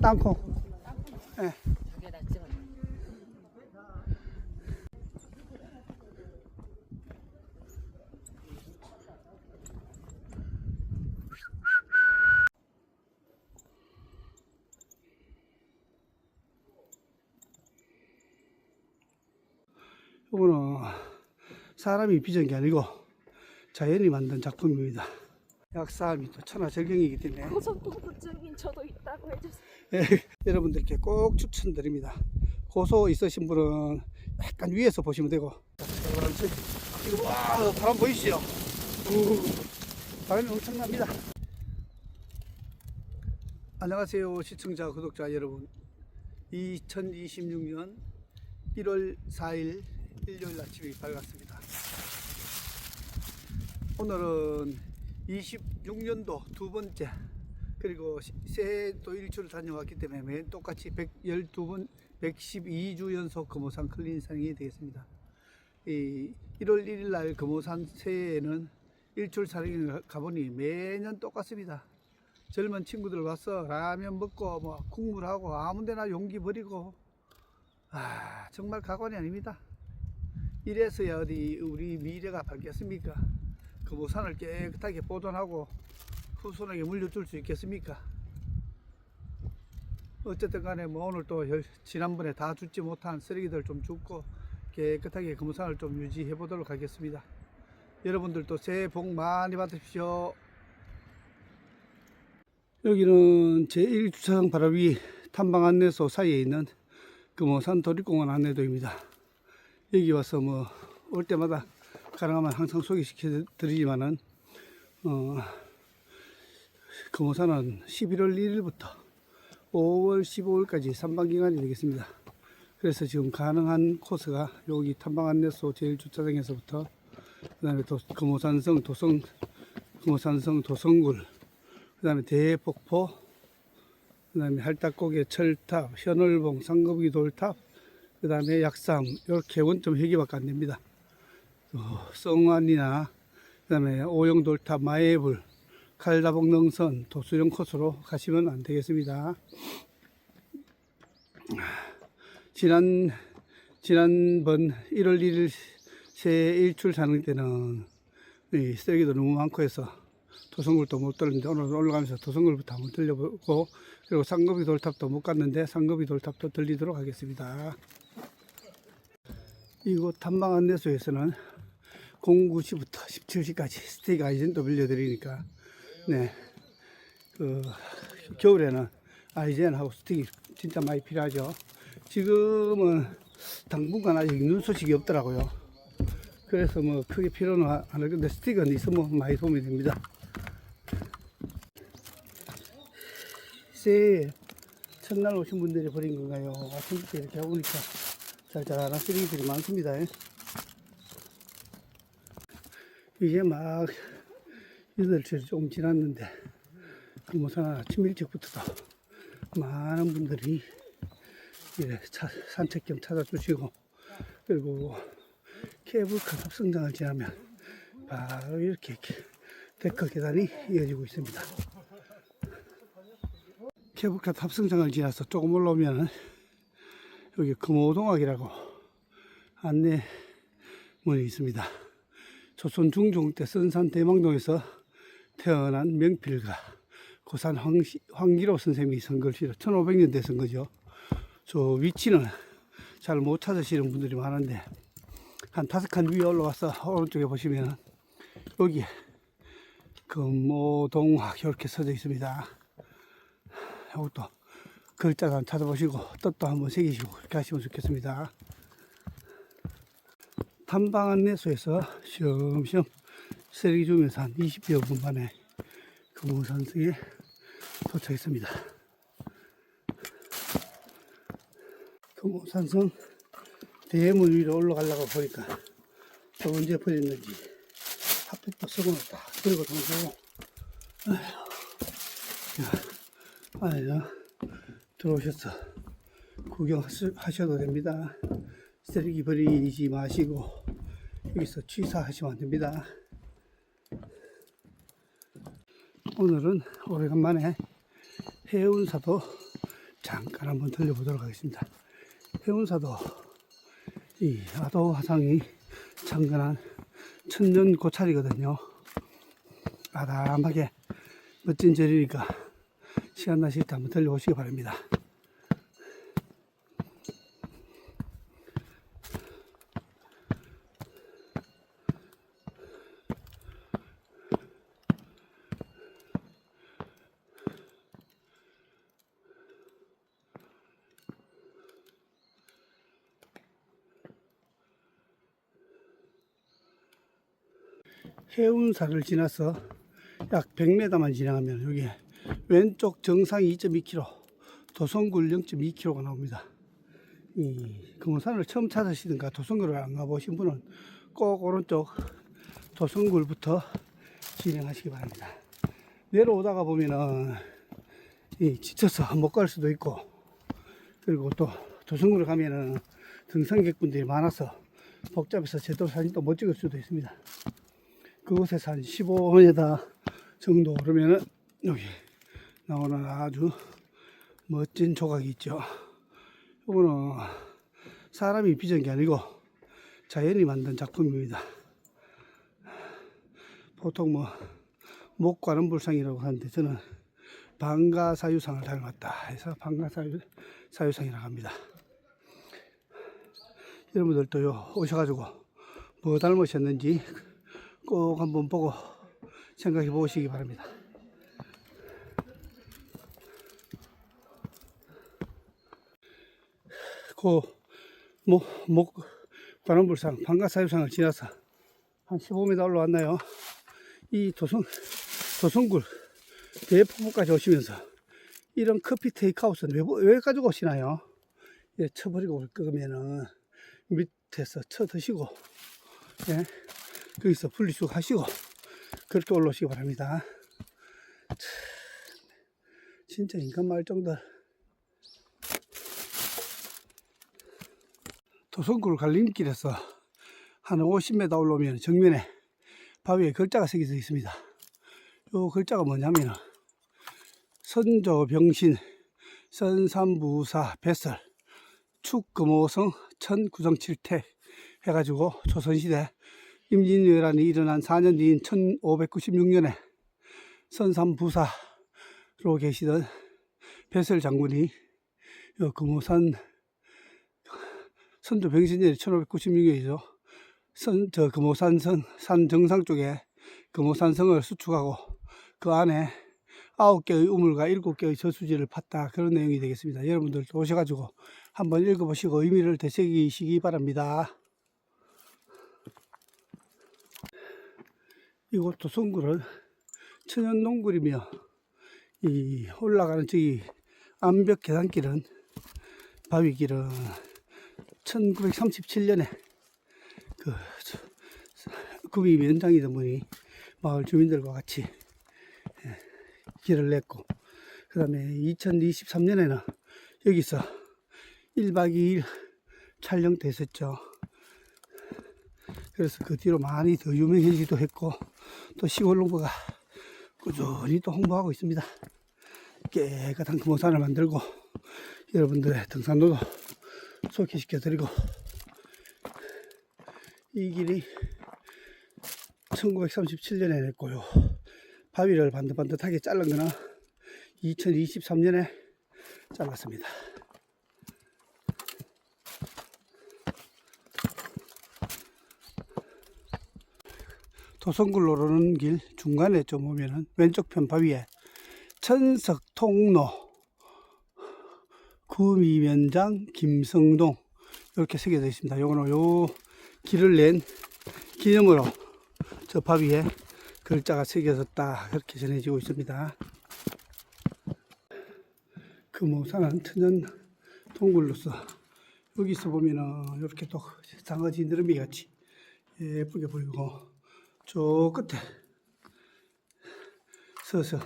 땅콩. 예. 이거는 사람이 빚은 게 아니고 자연이 만든 작품입니다. 약사함이 또 천하절경이기 때문에 고소공포증인 저도 있다고 해주세요. 예, 여러분들께 꼭 추천드립니다. 고소 있으신 분은 약간 위에서 보시면 되고. 이거 와 바람 보이시죠? 우, 바람이 엄청납니다. 안녕하세요 시청자 구독자 여러분 2026년 1월 4일 일요일 아침이 밝았습니다. 오늘은 26년도 두 번째 그리고 시- 새해 또 일주를 다녀왔기 때문에 매일 똑같이 112번 112주 연속 금호산 클린산이 되겠습니다. 이 1월 1일 날 금호산 새해에는 일출 촬영을 가보니 매년 똑같습니다. 젊은 친구들 와서 라면 먹고 뭐 국물하고 아무데나 용기 버리고 아 정말 가관이 아닙니다. 이래서야 어디 우리 미래가 밝겠습니까? 금호산을 깨끗하게 보존하고 후손에게 물려줄 수 있겠습니까? 어쨌든 간에 뭐 오늘 또 열- 지난번에 다 죽지 못한 쓰레기들 좀 줍고 깨끗하게 금산을 좀 유지해 보도록 하겠습니다. 여러분들도 새해 복 많이 받으십시오. 여기는 제1주차장 바로 위 탐방 안내소 사이에 있는 금호산 도립공원 안내도입니다. 여기 와서 뭐 올 때마다 가능하면 항상 소개시켜 드리지만은 어, 금호산은 11월 1일부터 5월 15일까지 산방기간이 되겠습니다. 그래서 지금 가능한 코스가 여기 탐방 안내소 제1주차장에서부터 그 다음에 금호산성 도성 금호산성 도성굴 그 다음에 대폭포 그 다음에 할딱고개 철탑 현월봉 상거북이 돌탑 그 다음에 약삼 이렇게 원점 회기밖에 안 됩니다. 어, 성안이나 그 다음에 오영돌탑 마애불 칼다봉 능선 도수령 코스로 가시면 안 되겠습니다. 지난 지난번 1월 1일 새 일출 자는 때는 이 쓰레기도 너무 많고 해서 도성굴도 못 들었는데 오늘 올라가면서 도성굴부터 한번 들려보고 그리고 상급이 돌탑도 못 갔는데 상급이 돌탑도 들리도록 하겠습니다. 이곳 탐방 안내소에서는 09시부터 17시까지 스테이크 아이젠도 빌려드리니까 네. 그 겨울에는 아이젠하고 스틱이 진짜 많이 필요하죠. 지금은 당분간 아직 눈 소식이 없더라고요. 그래서 뭐 크게 필요는 안할 건데 스틱은 있으면 많이 도움이 됩니다. 새해 첫날 오신 분들이 버린 건가요? 아침부터 이렇게 오니까 잘잘하는 쓰레기들이 많습니다. 이제 막 여덟시 조금 지났는데 금호산 아침 일찍부터도 많은 분들이 이래 차- 산책 겸 찾아주시고 그리고 케이블카 탑승장을 지나면 바로 이렇게 데크 계단이 이어지고 있습니다. 케이블카 탑승장을 지나서 조금 올라오면 여기 금호동학이라고 안내문이 있습니다. 조선 중종 때 선산 대망동에서 태어난 명필가 고산 황시, 황기로 선생님이 쓴 글씨로 1500년대 쓴 거죠. 저 위치는 잘 못 찾으시는 분들이 많은데 한 다섯 칸 위에 올라가서 오른쪽에 보시면 여기 금오동학 이렇게 써져 있습니다. 이것도 글자도 한번 찾아보시고 뜻도 한번 새기시고 이렇게 하시면 좋겠습니다. 탐방 안내소에서 쉬엄쉬엄 쓰레기 주면서 한 20여 분 만에 금호산성에 도착했습니다. 금호산성 대문 위로 올라가려고 보니까 또 언제 버렸는지 핫팩도 썩어놨다. 그리고 동서고 아유, 아유, 들어오셨어. 구경하셔도 됩니다. 쓰레기 버리지 마시고 여기서 취사하시면 안 됩니다. 오늘은 오래간만에 해운사도 잠깐 한번 들려보도록 하겠습니다. 해운사도 이 아도 화상이 창건한 천년 고찰이거든요. 아담하게 멋진 절이니까 시간 나실 때 한번 들려오시기 바랍니다. 해운사를 지나서 약 100m만 지나가면 여기 왼쪽 정상 2.2km, 도성굴 0.2km가 나옵니다. 이 금호산을 처음 찾으시든가 도성굴을 안 가보신 분은 꼭 오른쪽 도성굴부터 진행하시기 바랍니다. 내려오다가 보면은 이 지쳐서 못 갈 수도 있고 그리고 또 도성굴을 가면은 등산객분들이 많아서 복잡해서 제대로 사진도 못 찍을 수도 있습니다. 그곳에서 한 15m 정도 오르면은 여기 나오는 아주 멋진 조각이 있죠. 이거는 사람이 빚은 게 아니고 자연이 만든 작품입니다. 보통 뭐 목과는 불상이라고 하는데 저는 방가사유상을 닮았다 해서 방가사유 사유상이라고 합니다. 여러분들도 요 오셔가지고 뭐 닮으셨는지 꼭 한번 보고 생각해 보시기 바랍니다. 그, 목, 목, 관원불상, 방가사유상을 지나서 한 15m 올라왔나요? 이 도성, 도성굴 대포부까지 오시면서 이런 커피 테이크아웃은 왜, 왜 가지고 오시나요? 예, 쳐버리고 올 거면은 밑에서 쳐 드시고, 예, 거기서 분리수거 하시고, 그렇게 올라오시기 바랍니다. 참, 진짜 인간 말정들. 도성굴 갈림길에서 한 50m 올라오면 정면에 바위에 글자가 새겨져 있습니다. 요 글자가 뭐냐면 선조 병신 선삼부사 뱃설 축금호성 천구정칠태 해가지고 조선시대 임진왜란이 일어난 4년 뒤인 1596년에 선삼부사로 계시던 뱃설 장군이 요 금호산 선조 병신년이 1596년이죠. 선, 저 금호산성, 산 정상 쪽에 금호산성을 수축하고 그 안에 아홉 개의 우물과 일곱 개의 저수지를 팠다. 그런 내용이 되겠습니다. 여러분들도 오셔가지고 한번 읽어보시고 의미를 되새기시기 바랍니다. 이곳 도성굴은 천연 농굴이며 이 올라가는 저기 암벽 계단길은 바위길은 1937년에 그 구미 위원장이던 분이 마을 주민들과 같이 예, 길을 냈고 그 다음에 2023년에는 여기서 1박 2일 촬영됐었죠. 그래서 그 뒤로 많이 더 유명해지기도 했고 또 시골 농부가 꾸준히 또 홍보하고 있습니다. 깨끗한 금호산을 만들고 여러분들의 등산로도 소개시켜 드리고 이 길이 1937년에 냈고요. 바위를 반듯반듯하게 자른 거는 2023년에 잘랐습니다. 도성굴로 오르는 길 중간에 좀 오면은 왼쪽 편 바위에 천석 통로 구미면장 김성동 이렇게 새겨져 있습니다. 요거는 요 길을 낸 기념으로 저 바위에 글자가 새겨졌다 그렇게 전해지고 있습니다. 금호산은 천연 동굴로서 여기서 보면은 이렇게 또 장어지 느러미 같이 예쁘게 보이고 저 끝에 서서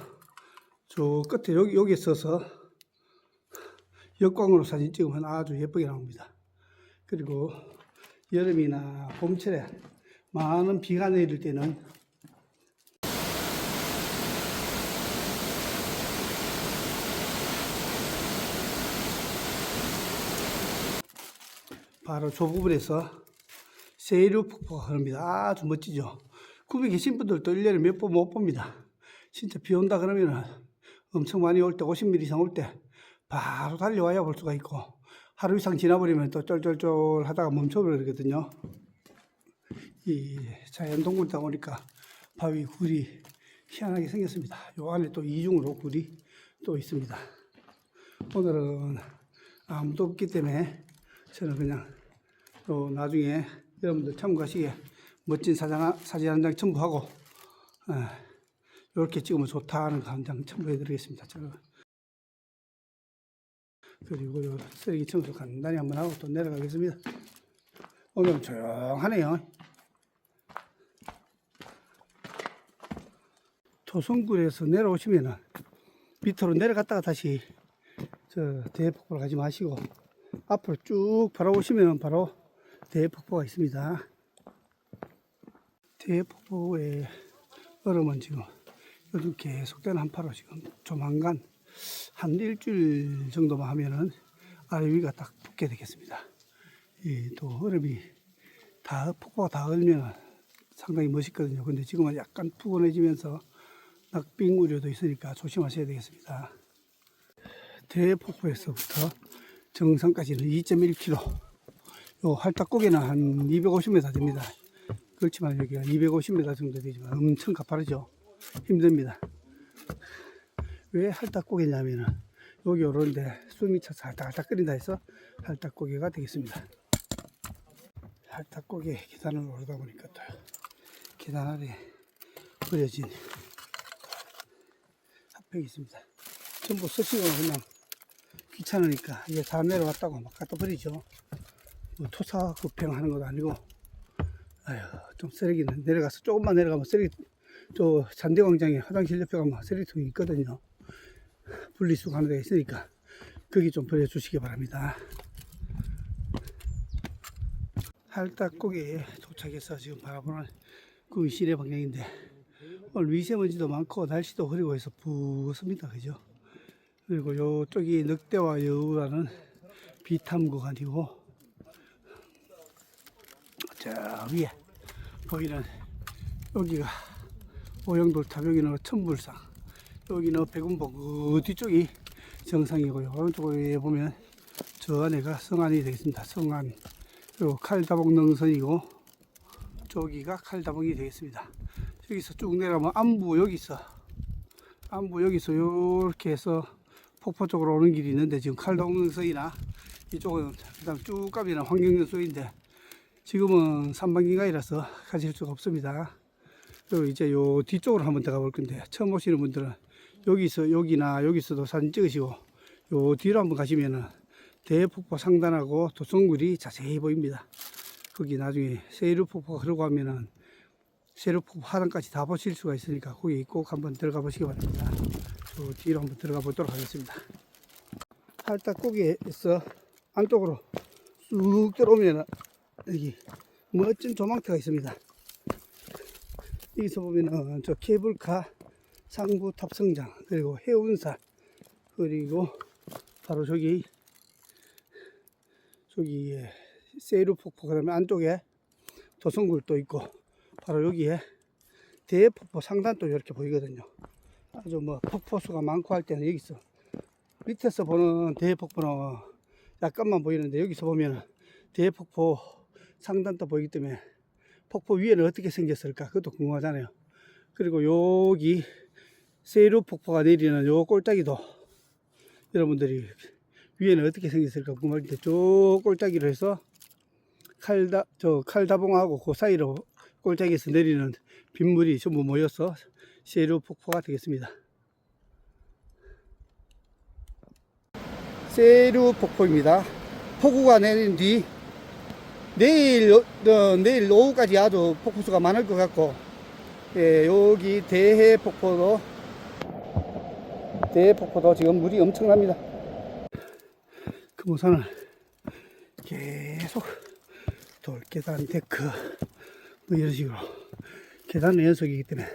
저 끝에 여기 여기 서서 역광으로 사진 찍으면 아주 예쁘게 나옵니다. 그리고 여름이나 봄철에 많은 비가 내릴 때는 바로 저 부분에서 세류 폭포가 흐릅니다. 아주 멋지죠. 구미 계신 분들도 1년에 몇 번 못 봅니다. 진짜 비 온다 그러면은 엄청 많이 올 때 50mm 이상 올 때 바로 달려와야 볼 수가 있고 하루 이상 지나버리면 또 쫄쫄쫄 하다가 멈춰버리거든요. 이 자연 동굴이다 보니까 바위 굴이 희한하게 생겼습니다. 요 안에 또 이중으로 굴이 또 있습니다. 오늘은 아무도 없기 때문에 저는 그냥 또 나중에 여러분들 참고하시기에 멋진 한- 사진 한 장 첨부하고 이렇게 찍으면 좋다는 거 한 장 첨부해 드리겠습니다. 저 그리고 요 쓰레기 청소 간단히 한번 하고 또 내려가겠습니다. 오늘은 조용하네요. 토성굴에서 내려오시면은 밑으로 내려갔다가 다시 저 대폭포를 가지 마시고 앞으로 쭉 바라보시면 바로 대폭포가 있습니다. 대폭포의 얼음은 지금 요즘 계속되는 한파로 지금 조만간 한 일주일 정도만 하면은 아래 위가 딱 붙게 되겠습니다. 이 또 얼음이 다 폭포가 다 얼면 상당히 멋있거든요. 근데 지금은 약간 푸근해지면서 낙빙 우려도 있으니까 조심하셔야 되겠습니다. 대폭포에서부터 정상까지는 2.1km. 요 할딱고개는 한 250m 됩니다. 그렇지만 여기가 250m 정도 되지만 엄청 가파르죠. 힘듭니다. 왜 할딱고개냐면은 여기 오르는데 숨이 차서 할딱할딱거린다 해서 할딱고개가 되겠습니다. 할딱고개 계단을 오르다 보니까 또 계단 아래 버려진 핫팩이 있습니다. 전부 쓰시거나 그냥 귀찮으니까 이게 다 내려왔다고 막 갖다 버리죠. 뭐 토사구팽 하는 것도 아니고, 아휴, 좀 쓰레기는 내려가서 조금만 내려가면 쓰레기, 저 잔대광장에 화장실 옆에 가면 쓰레기통이 있거든요. 분리수거 하는 데가 있으니까, 거기 좀 버려주시기 바랍니다. 할딱고기에 도착해서 지금 바라보는 그 시내 방향인데, 오늘 미세먼지도 많고 날씨도 흐리고 해서 부습니다. 그죠? 그리고 요쪽이 늑대와 여우라는 비탐 구간이고 저 위에 보이는 여기가 오영돌탑 여기는 천불상. 여기는 백운봉 그 뒤쪽이 정상이고요. 오른쪽에 보면 저 안에가 성안이 되겠습니다. 성안. 그리고 칼다봉 능선이고 저기가 칼다봉이 되겠습니다. 여기서 쭉 내려가면 안부 여기 있어. 안부 여기서 이렇게 해서 폭포 쪽으로 오는 길이 있는데 지금 칼동능선이나 이쪽은 그다음 쭉 가면 환경연수인데 지금은 산방기가이라서 가실 수가 없습니다. 그리고 이제 요 뒤쪽으로 한번 들어가 볼 건데 처음 오시는 분들은 여기서 여기나 여기서도 사진 찍으시고 요 뒤로 한번 가시면은 대폭포 상단하고 도성굴이 자세히 보입니다. 거기 나중에 세류폭포가 흐르고 하면은 세류폭포 하단까지 다 보실 수가 있으니까 거기 꼭 한번 들어가 보시기 바랍니다. 저 뒤로 한번 들어가 보도록 하겠습니다. 팔딱 고기에서 안쪽으로 쑥 들어오면 여기 멋진 조망터가 있습니다. 여기서 보면은 저 케이블카 상부 탑승장 그리고 해운사 그리고 바로 저기 저기 세이루 폭포 그다음에 안쪽에 도성굴도 있고 바로 여기에 대폭포 상단도 이렇게 보이거든요. 아주 뭐 폭포수가 많고 할 때는 여기서 밑에서 보는 대폭포는 약간만 보이는데 여기서 보면 대폭포 상단도 보이기 때문에 폭포 위에는 어떻게 생겼을까 그것도 궁금하잖아요. 그리고 여기 세류 폭포가 내리는 요 꼴짜기도 여러분들이 위에는 어떻게 생겼을까 궁금할 때저 꼴짜기로 해서 칼다 저 칼다봉하고 그 사이로 꼴짜기에서 내리는 빗물이 전부 모여서 세류 폭포가 되겠습니다. 세류 폭포입니다. 폭우가 내린 뒤 내일 어, 내일 오후까지 아주 폭포수가 많을 것 같고 예, 여기 대해 폭포도 대해 폭포도 지금 물이 엄청납니다. 금호산을 계속 돌계단 데크 뭐 이런 식으로 계단 연속이기 때문에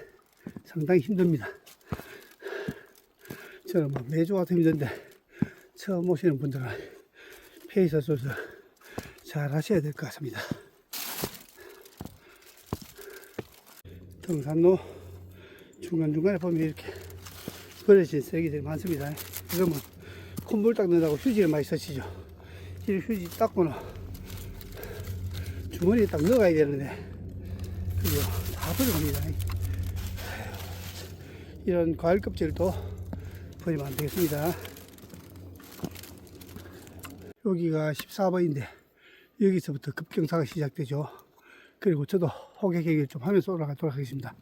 상당히 힘듭니다. 저는 뭐 매주 와도 힘든데 처음 오시는 분들은 페이스 줘서 잘 하셔야 될 것 같습니다. 등산로 중간중간에 보면 이렇게 버려진 쓰레기들이 많습니다. 그러면 콧물 닦는다고 휴지를 많이 쓰시죠. 이 휴지 닦고는 주머니에 딱 넣어가야 되는데, 그죠? 다 버려갑니다. 이런 과일 껍질도 버리면 안 되겠습니다. 여기가 14번인데, 여기서부터 급경사가 시작되죠. 그리고 저도 호객 얘기를 좀 하면서 올라가도록 하겠습니다.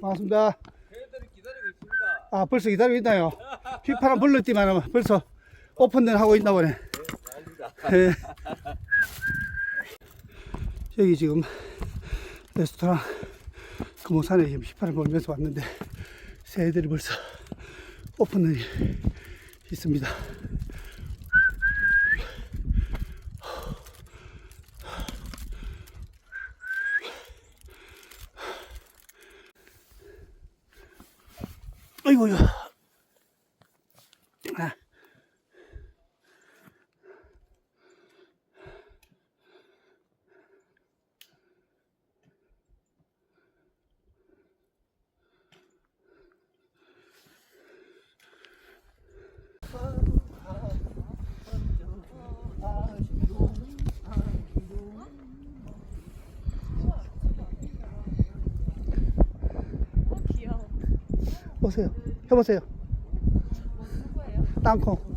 반갑습니다. 아, 벌써 기다리고 있나요? 휘파람 불렀지만 벌써 오픈을 하고 있나 보네. 예. 여기 지금 레스토랑 금호산에 지금 휘파람 불면서 왔는데 새들이 벌써 오픈을 있습니다. 보세요. 해보세요. 땅콩.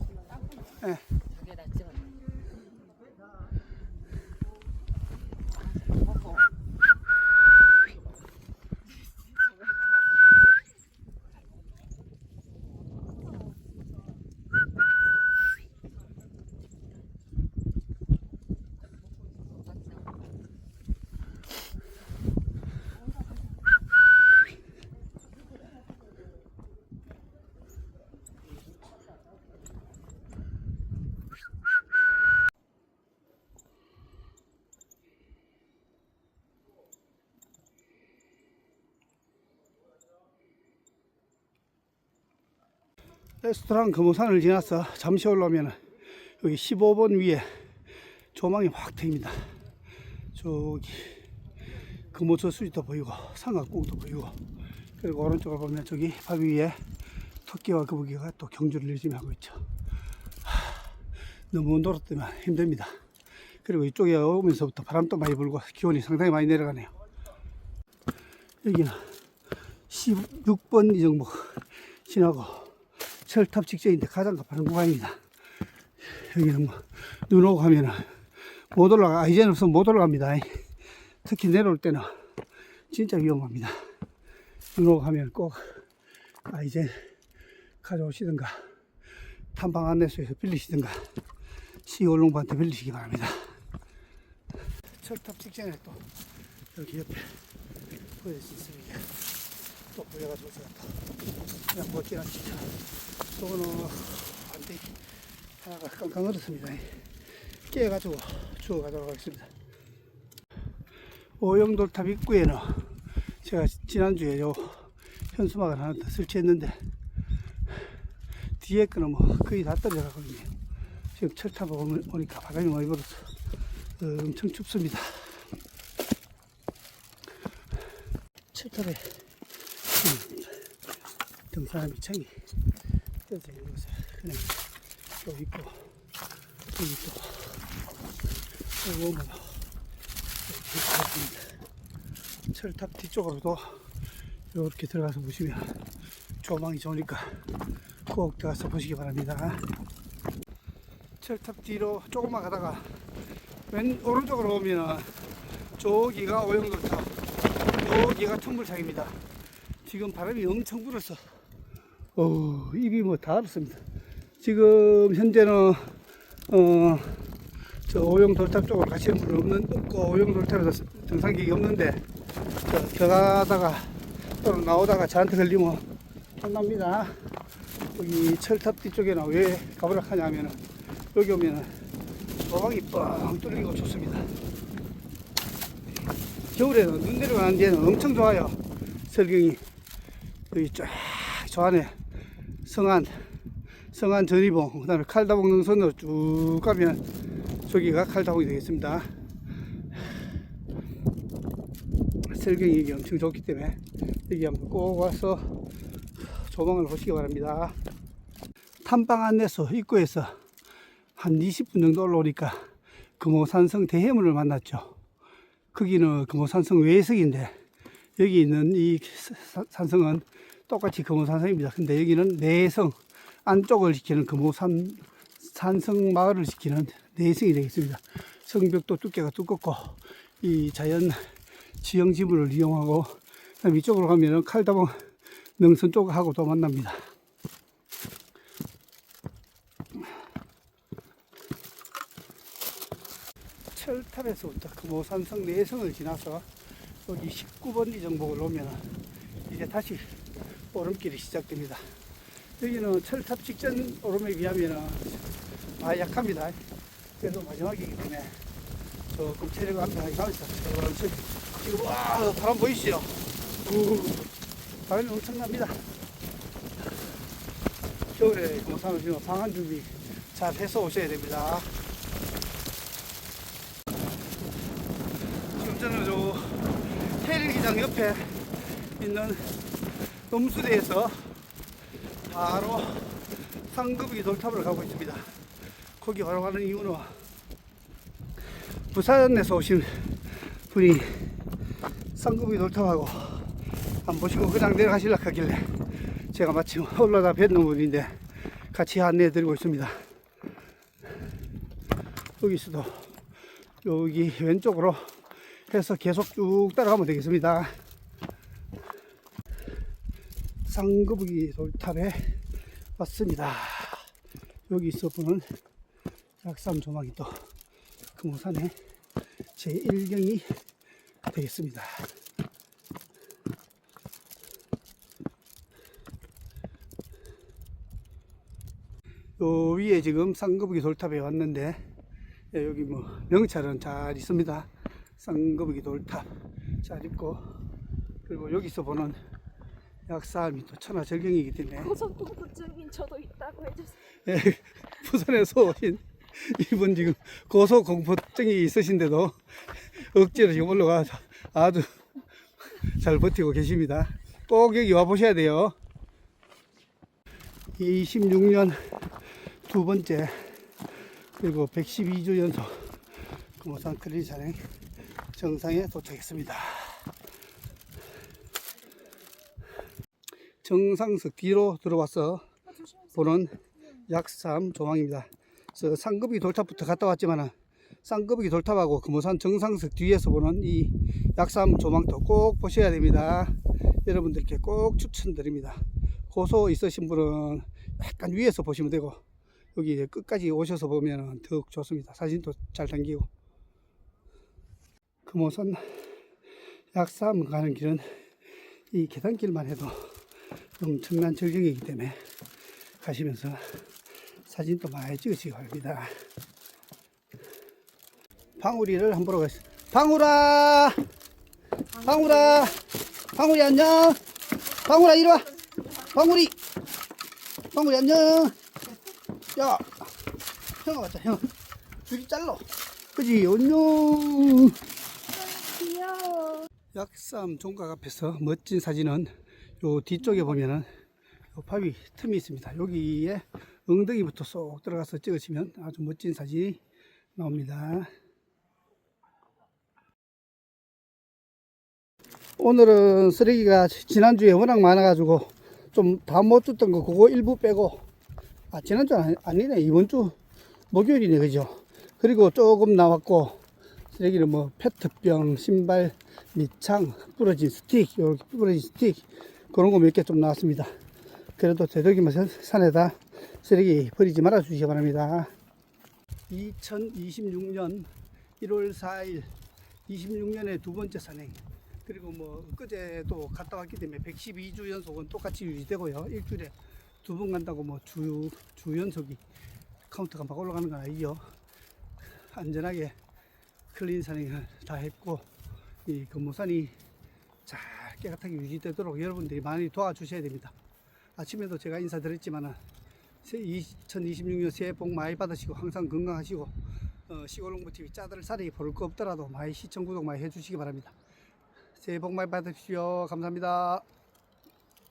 레스토랑 금호산을 지나서 잠시 올라오면 여기 15번 위에 조망이 확 트입니다. 저기 금호저수지도 보이고 삼각궁도 보이고 그리고 오른쪽을 보면 저기 바위 위에 토끼와 거북이가 또 경주를 열심히 하고 있죠. 하, 너무 온도로 때문에 힘듭니다. 그리고 이쪽에 오면서부터 바람도 많이 불고 기온이 상당히 많이 내려가네요. 여기는 16번 이정목 지나고 철탑 직전인데 가장 가파른 구간입니다. 여기는 뭐, 눈 오고 하면은 못 올라가, 아, 이제는 없으면 못 올라갑니다. 특히 내려올 때는 진짜 위험합니다. 눈 오고 하면 꼭, 아, 이제 가져오시든가, 탐방 안내소에서 빌리시든가, 시골농부한테 빌리시기 바랍니다. 철탑 직전에 또, 여기 옆에 보여질 수 있으니까, 또 보여가지고 제가 또, 그냥 못 지나치죠. 저거는 반대 하나가 깡깡 얼었습니다. 깨가지고 주워 가도록 하겠습니다. 오영돌탑 입구에는 제가 지난주에 요 현수막을 하나 더 설치했는데 뒤에 거는 뭐 거의 다 떨어져가거든요. 지금 철탑 오니까 바람이 많이 불어서 어, 엄청 춥습니다. 철탑에 음, 등산의 미창이 뜯어져 있는 것을 그냥 또 있고 또 오면 이렇게 있습니다. 철탑 뒤쪽으로도 이렇게 들어가서 보시면 조망이 좋으니까 꼭 들어가서 보시기 바랍니다. 철탑 뒤로 조금만 가다가 왼 오른쪽으로 오면 저기가 오영돌탑 여기가 천불창입니다. 지금 바람이 엄청 불어서 어, 입이 뭐다 얼었습니다. 지금 현재는 어, 저 오용 돌탑 쪽으로 가시는 분은 없는 없고 오용 돌탑에서 정상객이 없는데 저, 들어가다가 또는 나오다가 저한테 걸리면 혼납니다. 여기 철탑 뒤쪽에는 왜 가보라 하냐면은 여기 오면은 조망이 뻥 뚫리고 좋습니다. 겨울에는 눈 내려가는 데는 엄청 좋아요. 설경이 여기 쫙 저 안에 성안 성안 전이봉, 그 다음에 칼다봉 능선으로 쭉 가면 저기가 칼다봉이 되겠습니다. 설경이 엄청 좋기 때문에 여기 한번 꼭 와서 조망을 보시기 바랍니다. 탐방 안내소 입구에서 한 20분 정도 올라오니까 금호산성 대해문을 만났죠. 거기는 금호산성 외석인데 여기 있는 이 사- 산성은 똑같이 금호산성입니다. 근데 여기는 내성 안쪽을 지키는 금호산 산성 마을을 지키는 내성이 되겠습니다. 성벽도 두께가 두껍고 이 자연 지형 지물을 이용하고 이쪽으로 가면은 칼다봉 능선 쪽하고 또 만납니다. 철탑에서부터 금호산성 내성을 지나서 여기 19번 이정복을 오면 이제 다시 오름길이 시작됩니다. 여기는 철탑 직전 오름에 비하면 아 약합니다. 그래도 마지막이기 때문에 조금 체력 안배하게 가면서 천천히 지금 와 바람 보이시죠? 우, 바람이 엄청납니다. 겨울에 오시면 방한 준비 잘 해서 오셔야 됩니다. 지금 저는 저 테일기장 옆에 있는 농수대에서 바로 상급이 돌탑을 가고 있습니다. 거기 바로 가는 이유는 부산에서 오신 분이 상급이 돌탑하고 안 보시고 그냥 내려가시려 하길래 제가 마침 올라다 뵀는 분인데 같이 안내해 드리고 있습니다. 여기서도 여기 왼쪽으로 해서 계속 쭉 따라가면 되겠습니다. 상급이 돌탑에 왔습니다. 여기서 보는 약산 조망이 또 금호산의 제1경이 되겠습니다. 요 위에 지금 쌍거북이 돌탑에 왔는데 예, 여기 뭐 명찰은 잘 있습니다. 쌍거북이 돌탑 잘 있고 그리고 여기서 보는 약사함이 또 천하절경이기 때문에 고소공포증인 저도 있다고 해주세요. 예, 부산에서 오신 이분 지금 고소공포증이 있으신데도 억지로 지금 올라가서 아주 잘 버티고 계십니다. 꼭 여기 와 보셔야 돼요. 26년 두 번째 그리고 112주 연속 금호산 클린 산행 정상에 도착했습니다. 정상석 뒤로 들어와서 보는 약삼 조망입니다. 저 상급이 돌탑부터 갔다 왔지만 쌍거북이 돌탑하고 금호산 정상석 뒤에서 보는 이 약삼 조망도 꼭 보셔야 됩니다. 여러분들께 꼭 추천드립니다. 고소 있으신 분은 약간 위에서 보시면 되고 여기 끝까지 오셔서 보면 더욱 좋습니다. 사진도 잘 담기고 금호산 약삼 가는 길은 이 계단길만 해도 엄청난 절경이기 때문에 가시면서 사진도 많이 찍으시기 바랍니다. 방울이를 한번 보러 가겠습니다. 방울아! 방울아! 방울이 안녕! 방울아 이리 와! 방울이! 방울이 안녕! 야! 형아 왔다 형. 줄이 잘라. 그지? 안녕! 귀여워. 약삼 종각 앞에서 멋진 사진은 요 뒤쪽에 보면은 요 바위 틈이 있습니다. 여기에 엉덩이부터 쏙 들어가서 찍으시면 아주 멋진 사진이 나옵니다. 오늘은 쓰레기가 지난주에 워낙 많아가지고 좀 다 못 줬던 거 그거 일부 빼고 아 지난주 아니, 아니네 이번 주 목요일이네 그죠 그리고 조금 나왔고 쓰레기는 뭐 페트병 신발 밑창 부러진 스틱 이렇게 부러진 스틱 그런 거 몇 개 좀 나왔습니다 그래도 되도록이면 산- 산에다 쓰레기 버리지 말아 주시기 바랍니다 2026년 1월 4일 26년의 두 번째 산행 그리고 뭐 그제도 갔다 왔기 때문에 112주 연속은 똑같이 유지되고요. 일주일에 두 번 간다고 뭐 주 주 연속이 카운트가 막 올라가는 건 아니죠. 안전하게 클린 산행을 다 했고 이 금호산이 잘 깨끗하게 유지되도록 여러분들이 많이 도와주셔야 됩니다. 아침에도 제가 인사드렸지만 2026년 새해 복 많이 받으시고 항상 건강하시고 어, 시골농부 TV 짜들 살이 볼 거 없더라도 많이 시청 구독 많이 해주시기 바랍니다. 새해 복 많이 받으십시오. 감사합니다.